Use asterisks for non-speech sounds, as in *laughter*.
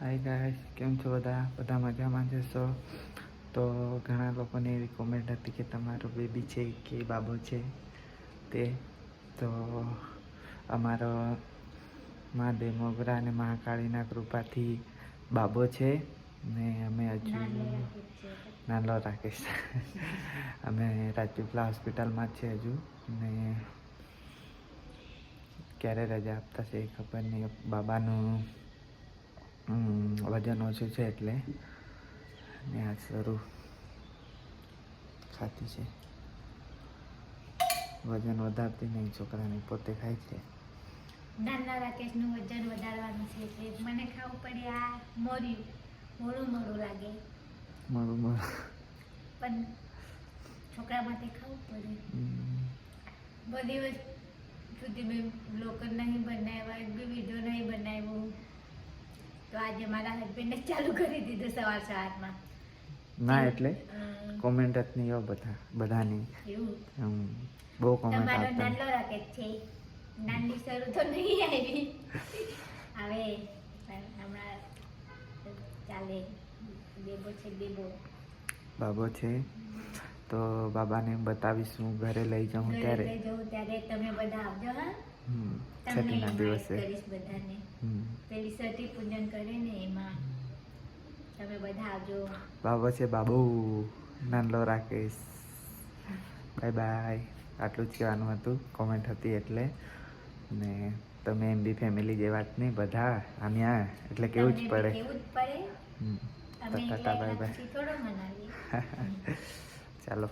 Hi guys કેમ છો બધા? બધા મજામાં જશો તો ઘણા લોકોની એવી કોમેન્ટ હતી કે તમારો બેબી છે કે બાબો છે તે. તો અમારો મા દેમોગરા અને મહાકાળીના કૃપાથી બાબો છે ને અમે હજુ નાનો રાકેશ. અમે રાજપીપળા હોસ્પિટલમાં જ છે હજુ ને ક્યારે રજા આપતા છે ખબર નહીં. બાબાનું વજન ઓછું છે એટલે. ને આ શરૂ ખાતી છે. વજન વધારતી નહીં છોકરાને પોતે ખાય છે. નાના રાકેશનું વજન વધારવાનું છે એટલે મને ખાવું પડે આ મોર્યું મોડું મોડું લાગે. મોડું મોડું પણ છોકરા માટે ખાવું પડે. બધી વસ્તુ સુધી મેં બ્લોકર નહીં બનાવ્યા એક બી વીડિયો નહીં બનાવ્યો તો આજે મારા હસબન્ડે ચાલુ કરી દીધું સવાર સવારમાં. ના એટલે? કોમેન્ટ જ નહીં હોય બધા બધાની. બહુ કોમેન્ટ આવતા. નાનો રાકેટ છે. નાની શરૂ તો નહીં આવી. હવે હમણાં ચાલે. બેબો છે બેબો. બાબો છે? તો બાબાને બતાવીશું ઘરે લઈ જાઉં ત્યારે. લઈ જવું ત્યારે તમે બધા આવજો હા? છઠ્ઠીના દિવસે. કરીશ બધાને. પેલી સતી પૂજન કરે ને એમાં તમે બધા આવજો. બાબો છે બાબુ. નાનલો રાકેશ. Bye bye. આટલું જ કહેવાનું હતું. કોમેન્ટ હતી એટલે. ને તમે એમ બી ફેમિલી જેવા જ નહીં બધા આમ્યા એટલે કેવું જ પડે. કેવું જ પડે. Tata bye bye. *laughs* ચાલો.